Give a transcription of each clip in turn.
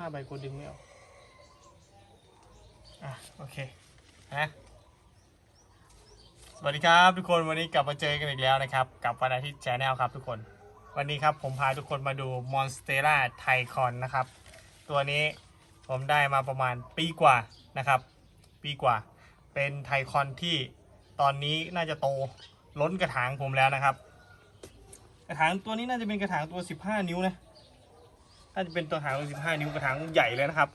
ห้าใบกลัวดึงไม่ออก อะ โอเค นะ สวัสดีครับทุกคนวันนี้กลับมาเจอกันอีกแล้วนะครับ กับวันอาทิตย์แชนแนลครับทุกคน วันนี้ครับผมพาทุกคนมาดู Monstera t i c o n นะครับ ตัวนี้ผมได้มาประมาณปีกว่านะครับ ปีกว่า เป็นไทคอนที่ตอนนี้น่าจะโตล้นกระถางผมแล้วนะครับ กระถางตัวนี้น่าจะเป็นกระถางตัว 15 นิ้วนะ น่าจะเป็นตัวถาง15 นิ้วกระถางใหญ่เลยนะครับ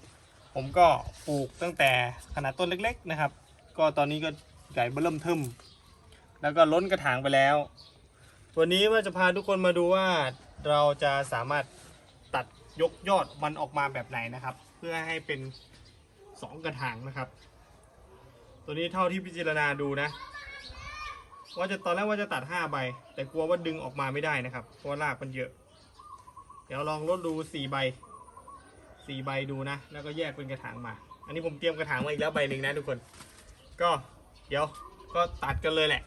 ผมก็ปลูกตั้งแต่ขนาดต้นเล็ก ๆ นะครับ ก็ตอนนี้ก็ใหญ่เบิ่มเทิมแล้วก็ล้นกระถางไปแล้ว วันนี้ว่าจะพาทุกคนมาดูว่าเราจะสามารถตัดยกยอดมันออกมาแบบไหนนะครับ เพื่อให้เป็น 2 กระถางนะครับ ตัวนี้เท่าที่พิจารณาดูนะ ว่าจะตอนแรกว่าจะตัด5ใบแต่กลัวว่าดึงออกมาไม่ได้นะครับเพราะว่ารากมันเยอะ เดี๋ยวลองลดดู4ใบ4ใบดูนะ แล้วก็แยกเป็นกระถางมา อันนี้ผมเตรียมกระถางมาอีกแล้วใบหนึ่งนะทุกคน ก็เดี๋ยวก็ตัดกันเลยแหละ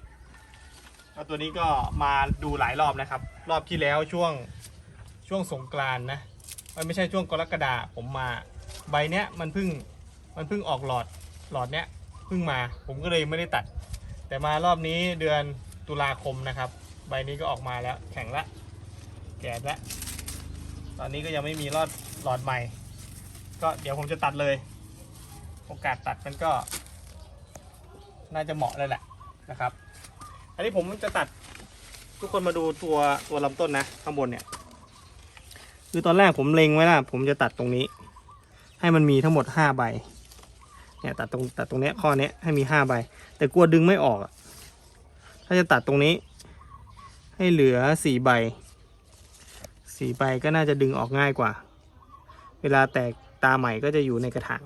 เอาตัวนี้ก็มาดูหลายรอบนะครับ รอบที่แล้วช่วงช่วงสงกรานนะมันไม่ใช่ช่วงกรกฎาผมมาใบเนี้ยมันเพิ่งมันเพิ่งออกหลอดหลอดเนี้ยเพิ่งมาผมก็เลยไม่ได้ตัด แต่มารอบนี้เดือนตุลาคมนะครับ ใบนี้ก็ออกมาแล้วแข็งละแก่ละ ตอนนี้ก็ยังไม่มีรอดหลอดใหม่ ก็เดี๋ยวผมจะตัดเลย โอกาสตัดมันก็ น่าจะเหมาะเลยแหละนะครับ อันนี้ผมจะตัดทุกคนมาดูตัวตัวลำต้นนะ ข้างบนเนี่ย คือตอนแรกผมเล็งไว้นะผมจะตัดตรงนี้ ให้มันมีทั้งหมดห้าใบเนี่ยตัดตรงตัดตรงเนี้ยข้อเนี้ยให้มีห้าใบ แต่กลัวดึงไม่ออก ถ้าจะตัดตรงนี้ ให้เหลือสี่ใบ สี่ใบก็น่าจะดึงออกง่ายกว่า เวลาแตกตาใหม่ก็จะอยู่ในกระถาง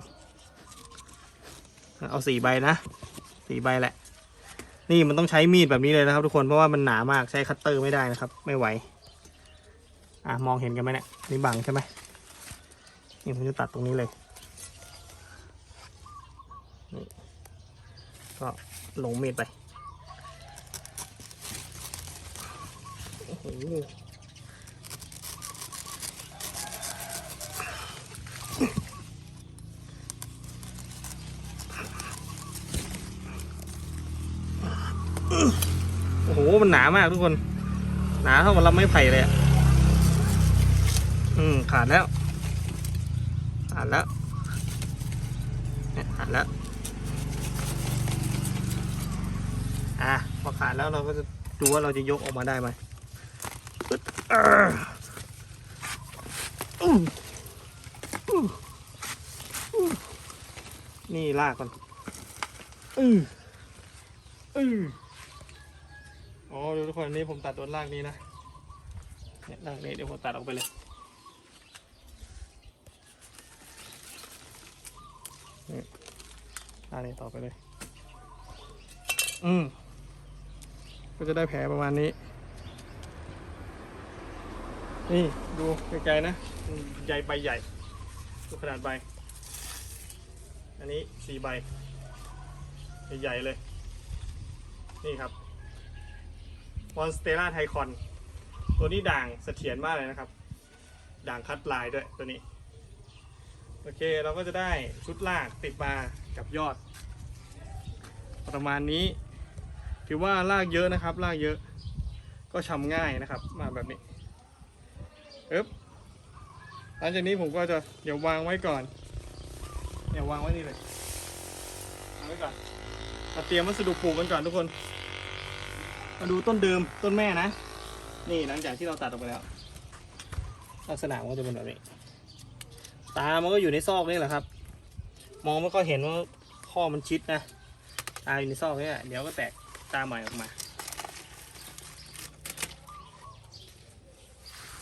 เอาสี่ใบนะสี่ใบแหละ นี่มันต้องใช้มีดแบบนี้เลยนะครับทุกคนเพราะว่ามันหนามากใช้คัตเตอร์ไม่ได้นะครับ ไม่ไหว อะมองเห็นกันไหมเนี่ยนี่บังใช่ไหมนี่ผมจะตัดตรงนี้เลยก็ลงมีดไปโอ้โห โอ้โหมันหนามากทุกคน หนาเท่ากับลำไม้ไผ่เลยอะอืมขาดแล้วขาดแล้วเนี่ยขาดแล้ว อะพอขาดแล้วเราก็จะดูว่าเราจะยกออกมาได้ไหมนี่ลากก่อนอืออือ อ๋อดี๋ยวทุกคนนี้ผมตัดตัวลากนี้นะเนี่ยลากนี้เดี๋ยวผมตัดออกไปเลยนี่ลากนี้ต่อไปเลย อืม ก็จะได้แผลประมาณนี้ นี่ดูไกลๆนะ ใหญ่ใบใหญ่ดูขนาดใบ อันนี้สี่ใบ ใหญ่ๆเลย นี่ครับ มอนสเตล่าไทคอนตัวนี้ด่างเสถียรมากเลยนะครับ ด่างคัดลายด้วยตัวนี้ โอเคเราก็จะได้ชุดลากติดมากับยอด ประมาณนี้ ถือว่าลากเยอะนะครับ ลากเยอะ ก็ชำง่ายนะครับ มาแบบนี้เอ๊บหลังจากนี้ผมก็จะเดี๋ยววางไว้ก่อนเดี๋ยววางไว้นี่เลยวางไว้ก่อนมาเตรียมวัสดุปลูกกันก่อนทุกคน มาดูต้นเดิมต้นแม่นะ นี่หลังจากที่เราตัดออกไปแล้ว ลักษณะมันก็จะเป็นแบบนี้ ตา มันก็อยู่ในซอกนี่แหละครับ มองไม่ค่อยเห็นว่าข้อมันชิดนะ ตาอยู่ในซอกนี่แหละเดี๋ยวก็แตกตาใหม่ออกมา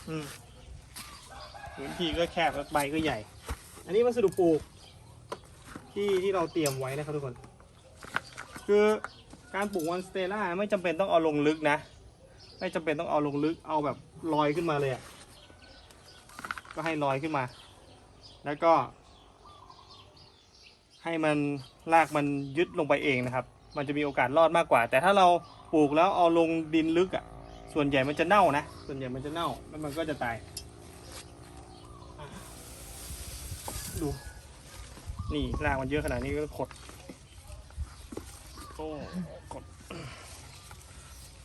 อืมพื้นที่ก็แคบแล้วใบก็ใหญ่ อันนี้วัสดุปลูกที่ที่เราเตรียมไว้นะครับทุกคน คือ การปลูกวันสเตล่าไม่จำเป็นต้องเอาลงลึกนะ ไม่จำเป็นต้องเอาลงลึกเอาแบบลอยขึ้นมาเลยอะก็ให้ลอยขึ้นมา แล้วก็ ให้มันรากมันยึดลงไปเองนะครับ มันจะมีโอกาสรอดมากกว่า แต่ถ้าเราปลูกแล้วเอาลงดินลึกอะ่ะ ส่วนใหญ่มันจะเน่านะ ส่วนใหญ่มันจะเน่าแล้วมันก็จะตายดู นี่รากมันเยอะขนาดนี้ก็ขด โอ้ขด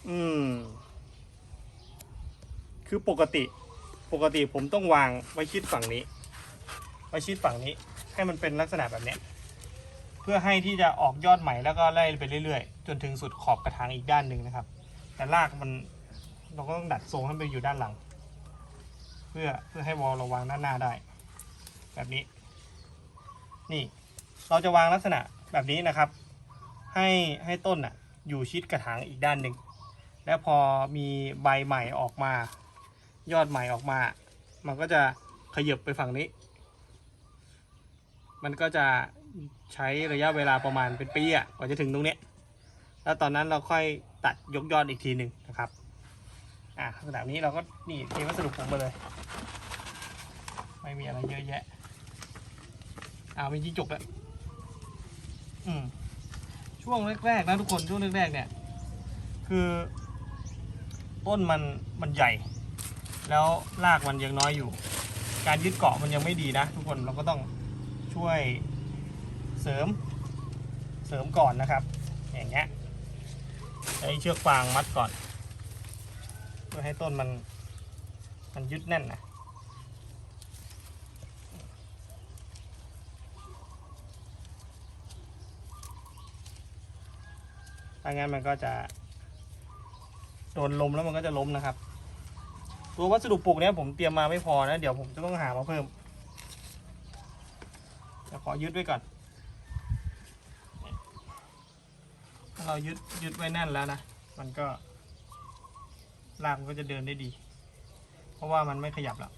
อืม คือปกติ ปกติผมต้องวางไว้ชิดฝั่งนี้ ไว้ชิดฝั่งนี้ ให้มันเป็นลักษณะแบบเนี้ย เพื่อให้ที่จะออกยอดใหม่แล้วก็ไล่ไปเรื่อยๆ จนถึงสุดขอบกระถางอีกด้านหนึ่งนะครับ แต่รากมันเราก็ต้องดัดทรงให้มันอยู่ด้านหลัง เพื่อเพื่อให้วอลเราวางด้านหน้าได้ แบบนี้ นี่ เราจะวางลักษณะแบบนี้นะครับ ให้ให้ต้นอะอยู่ชิดกระถางอีกด้านหนึ่ง แล้วพอมีใบใหม่ออกมา ยอดใหม่ออกมา มันก็จะขยับไปฝั่งนี้ มันก็จะใช้ระยะเวลาประมาณเป็นปีอะกว่าจะถึงตรงเนี้ยแล้วตอนนั้นเราค่อยตัดยกยอดอีกทีหนึ่งนะครับอะแบบนี้เราก็นี่เทวัสดุผงไปเลย ไม่มีอะไรเยอะแยะอ้าวมีจิ้งจกแล้วอืม ช่วงแรกๆนะทุกคนช่วงแรกๆเนี่ย คือ ต้นมันมันใหญ่ แล้วรากมันยังน้อยอยู่ การยึดเกาะมันยังไม่ดีนะ ทุกคนเราก็ต้องช่วยเสริมเสริมก่อนนะครับ อย่างเงี้ยใช้เชือกฟางมัดก่อน เพื่อให้ต้นมันมันยึดแน่นนะ ถ้างั้นมันก็จะโดนลมแล้วมันก็จะล้มนะครับ ตัววัสดุปลูกเนี้ยผมเตรียมมาไม่พอนะ เดี๋ยวผมจะต้องหามาเพิ่มเดี๋ยวขอยึดไว้ก่อน ถ้าเรายึดยึดไว้แน่นแล้วนะ มันก็รากมันก็จะเดินได้ดี เพราะว่ามันไม่ขยับแล้ว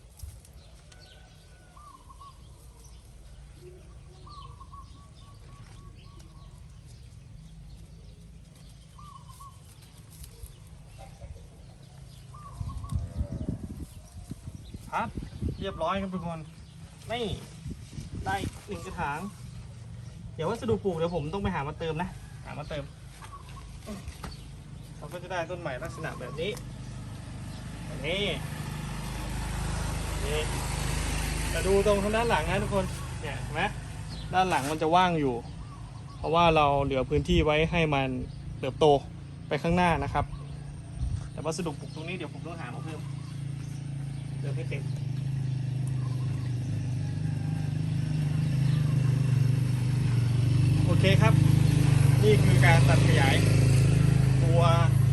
ครับเรียบร้อยครับทุกคนนี่ได้หนึ่งกระถาง เดี๋ยววัสดุปลูกเดี๋ยวผมต้องไปหามาเติมนะ หามาเติมเราก็จะได้ต้นใหม่ลักษณะแบบนี้แบบนี้นี่จะดูตรงทางด้านหลังนะทุกคนเนี่ยเห็นไหมด้านหลังมันจะว่างอยู่ เพราะว่าเราเหลือพื้นที่ไว้ให้มันเติบโตไปข้างหน้านะครับ แต่วัสดุปลูกตรงนี้เดี๋ยวผมต้องหามาเพิ่ม เติมให้เต็มโอเคครับ นี่คือการตัดขยาย ตัว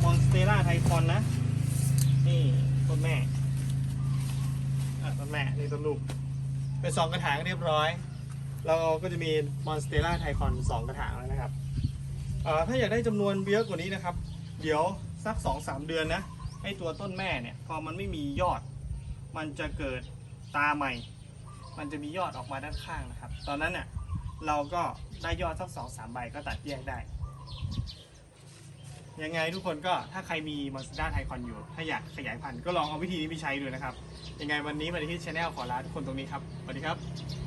มอนสเตล่าไทคอนนะ นี่ต้นแม่ต้นแม่นี่ต้นลูก เป็นสองกระถางเรียบร้อย เราก็จะมีมอนสเตล่าไทคอนสองกระถางแล้วนะครับเอ่อถ้าอยากได้จำนวนเยอะกว่านี้นะครับ เดี๋ยวสักสองสามเดือนนะให้ตัวต้นแม่เนี่ย พอมันไม่มียอด มันจะเกิดตาใหม่ มันจะมียอดออกมาด้านข้างนะครับ ตอนนั้นเนี่ยเราก็ได้ยอดสักสองสามใบก็ตัดแยกได้ ยังไงทุกคนก็ถ้าใครมีมอนสด้าไทคอนอยู่ ถ้าอยากขยายพันธุ์ก็ลองเอาวิธีนี้ไปใช้ดูนะครับ ยังไงวันนี้มาที่ช anel ขอลาทุกคนตรงนี้ครับ สวัสดีครับ